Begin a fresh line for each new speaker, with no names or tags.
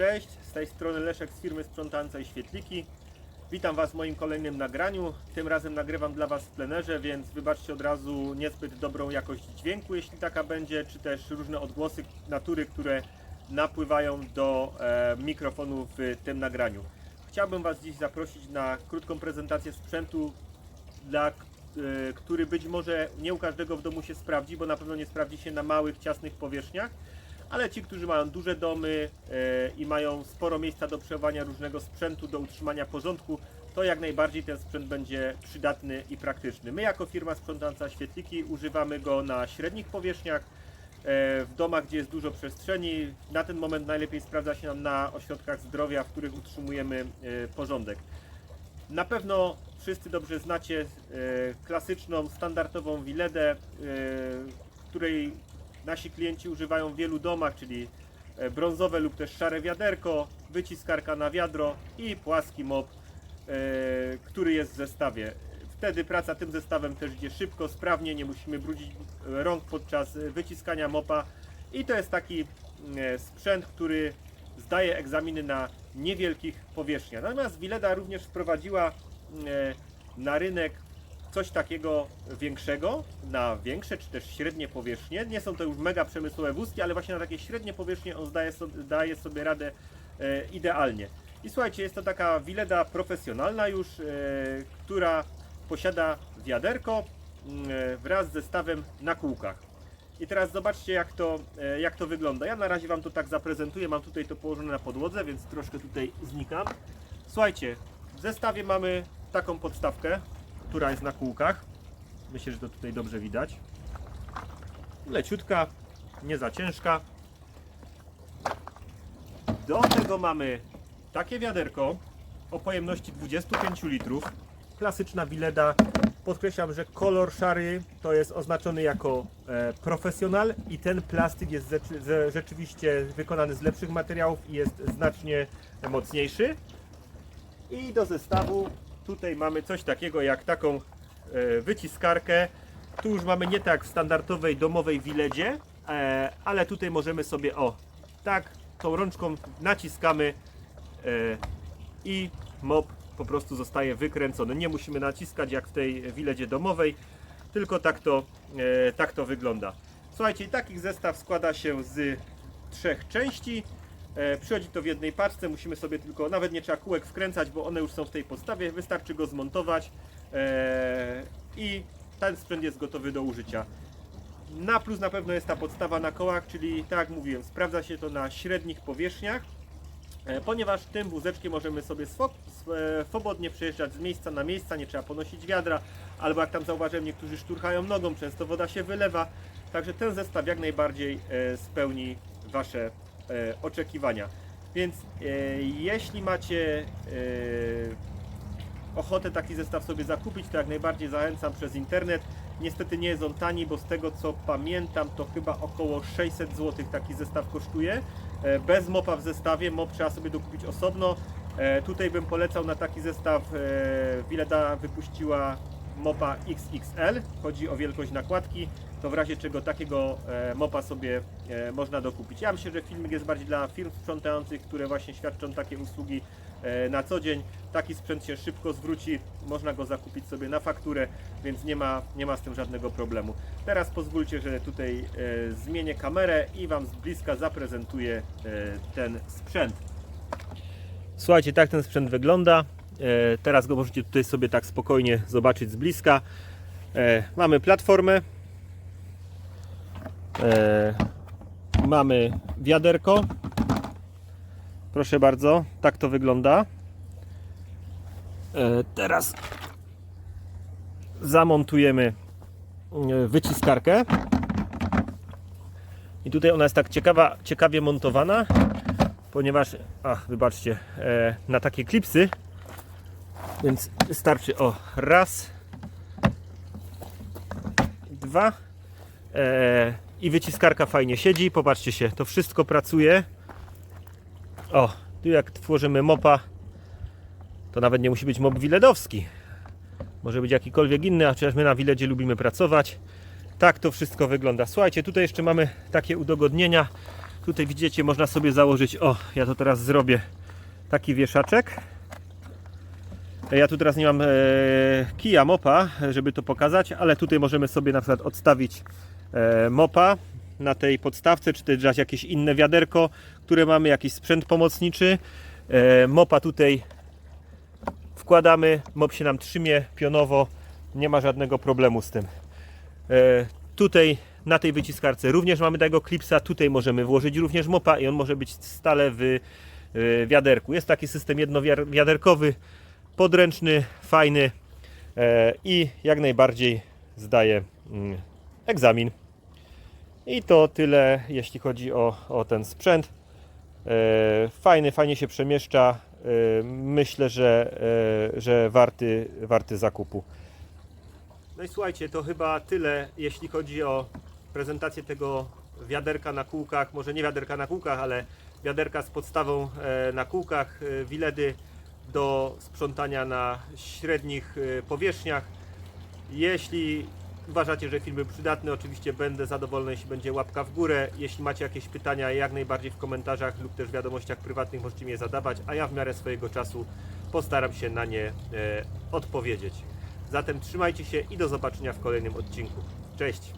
Cześć, z tej strony Leszek z firmy sprzątającej świetliki. Witam Was w moim kolejnym nagraniu. Tym razem nagrywam dla Was w plenerze, więc wybaczcie od razu niezbyt dobrą jakość dźwięku, jeśli taka będzie, czy też różne odgłosy natury, które napływają do e, mikrofonu w tym nagraniu. Chciałbym Was dziś zaprosić na krótką prezentację sprzętu, dla, e, który być może nie u każdego w domu się sprawdzi, bo na pewno nie sprawdzi się na małych, ciasnych powierzchniach ale ci, którzy mają duże domy e, i mają sporo miejsca do przechowania różnego sprzętu, do utrzymania porządku, to jak najbardziej ten sprzęt będzie przydatny i praktyczny. My jako firma sprzątająca świetliki używamy go na średnich powierzchniach, e, w domach, gdzie jest dużo przestrzeni. Na ten moment najlepiej sprawdza się nam na ośrodkach zdrowia, w których utrzymujemy e, porządek. Na pewno wszyscy dobrze znacie klasyczną, standardową Wiledę, której nasi klienci używają w wielu domach, czyli e, brązowe lub też szare wiaderko, wyciskarka na wiadro i płaski mop, e, który jest w zestawie. Wtedy praca tym zestawem też idzie szybko, sprawnie, nie musimy brudzić e, rąk podczas wyciskania mopa i to jest taki sprzęt, który zdaje egzaminy na niewielkich powierzchniach. Natomiast Wileda również wprowadziła na rynek coś takiego większego, na większe czy też średnie powierzchnie. Nie są to już mega przemysłowe wózki, ale właśnie na takie średnie powierzchnie on zdaje sobie, daje sobie radę e, idealnie. I słuchajcie, jest to taka Wileda profesjonalna już, e, która posiada wiaderko mm, e, wraz z zestawem na kółkach. I teraz zobaczcie jak to, e, jak to wygląda. Ja na razie Wam to tak zaprezentuję, mam tutaj to położone na podłodze, więc troszkę tutaj znikam. Słuchajcie, w zestawie mamy taką podstawkę, która jest na kółkach. Myślę, że to tutaj dobrze widać. Leciutka, nie za ciężka. Do tego mamy takie wiaderko o pojemności 25 litrów. Klasyczna Wileda. Podkreślam, że kolor szary to jest oznaczony jako e, profesjonal i ten plastik jest rzeczy, ze- rzeczywiście wykonany z lepszych materiałów i jest znacznie mocniejszy. I do zestawu tutaj mamy coś takiego jak taką e, wyciskarkę. Tu już mamy nie tak w standardowej domowej wiledzie, e, ale tutaj możemy sobie o tak tą rączką naciskamy e, i mop po prostu zostaje wykręcony. Nie musimy naciskać jak w tej wiledzie domowej, tylko tak to, tak to wygląda. Słuchajcie, taki zestaw składa się z trzech części. E, Przychodzi to w jednej paczce, musimy sobie tylko, nawet nie trzeba kółek wkręcać, bo one już są w tej podstawie, wystarczy go zmontować e, i ten sprzęt jest gotowy do użycia. Na plus na pewno jest ta podstawa na kołach, czyli tak jak mówiłem, sprawdza się to na średnich powierzchniach, e, ponieważ tym wózeczkiem możemy sobie swo- sw- swobodnie przejeżdżać z miejsca na miejsca, nie trzeba ponosić wiadra, albo jak tam zauważyłem, niektórzy szturchają nogą, często woda się wylewa, także ten zestaw jak najbardziej spełni Wasze oczekiwania. Więc e, jeśli macie e, ochotę taki zestaw sobie zakupić, to jak najbardziej zachęcam przez internet. Niestety nie jest on tani, bo z tego co pamiętam, to chyba około 600 zł taki zestaw kosztuje. E, Bez mopa w zestawie, mop trzeba sobie dokupić osobno. E, Tutaj bym polecał na taki zestaw, e, Wileda wypuściła mopa XXL, chodzi o wielkość nakładki, to w razie czego takiego e, mopa sobie e, można dokupić. Ja myślę, że filmik jest bardziej dla firm sprzątających, które właśnie świadczą takie usługi e, na co dzień. Taki sprzęt się szybko zwróci, można go zakupić sobie na fakturę, więc nie ma, nie ma z tym żadnego problemu. Teraz pozwólcie, że tutaj zmienię kamerę i Wam z bliska zaprezentuję ten sprzęt. Słuchajcie, tak ten sprzęt wygląda. E, Teraz go możecie tutaj sobie tak spokojnie zobaczyć z bliska. E, Mamy platformę. E, Mamy wiaderko. Proszę bardzo, tak to wygląda. Teraz zamontujemy wyciskarkę. I tutaj ona jest tak ciekawa, ciekawie montowana, ponieważ, ach, wybaczcie, na takie klipsy, więc wystarczy o raz, dwa e, i wyciskarka fajnie siedzi. Popatrzcie się, to wszystko pracuje. O, tu jak tworzymy mopa, to nawet nie musi być mop wiledowski. Może być jakikolwiek inny, a chociaż my na wiledzie lubimy pracować. Tak to wszystko wygląda. Słuchajcie, tutaj jeszcze mamy takie udogodnienia. Tutaj widzicie, można sobie założyć, o, ja to teraz zrobię, taki wieszaczek. Ja tu teraz nie mam e, kija, mopa, żeby to pokazać, ale tutaj możemy sobie na przykład odstawić e, mopa na tej podstawce, czy też jakieś inne wiaderko, które mamy, jakiś sprzęt pomocniczy. E, mopa tutaj wkładamy, mop się nam trzymie pionowo, nie ma żadnego problemu z tym. E, tutaj na tej wyciskarce również mamy tego klipsa, tutaj możemy włożyć również mopa i on może być stale w e, wiaderku. Jest taki system jednowiaderkowy, podręczny, fajny e, i jak najbardziej zdaje mm, egzamin. I to tyle, jeśli chodzi o, o ten sprzęt. E, Fajny, fajnie się przemieszcza. E, Myślę, że, że warty, warty zakupu. No i słuchajcie, to chyba tyle, jeśli chodzi o prezentację tego wiaderka na kółkach. Może nie wiaderka na kółkach, ale wiaderka z podstawą na kółkach, wiledy do sprzątania na średnich e, powierzchniach. Jeśli uważacie, że film był przydatny, oczywiście będę zadowolony, jeśli będzie łapka w górę. Jeśli macie jakieś pytania, jak najbardziej w komentarzach lub też w wiadomościach prywatnych możecie mnie zadawać, a ja w miarę swojego czasu postaram się na nie e, odpowiedzieć. Zatem trzymajcie się i do zobaczenia w kolejnym odcinku. Cześć!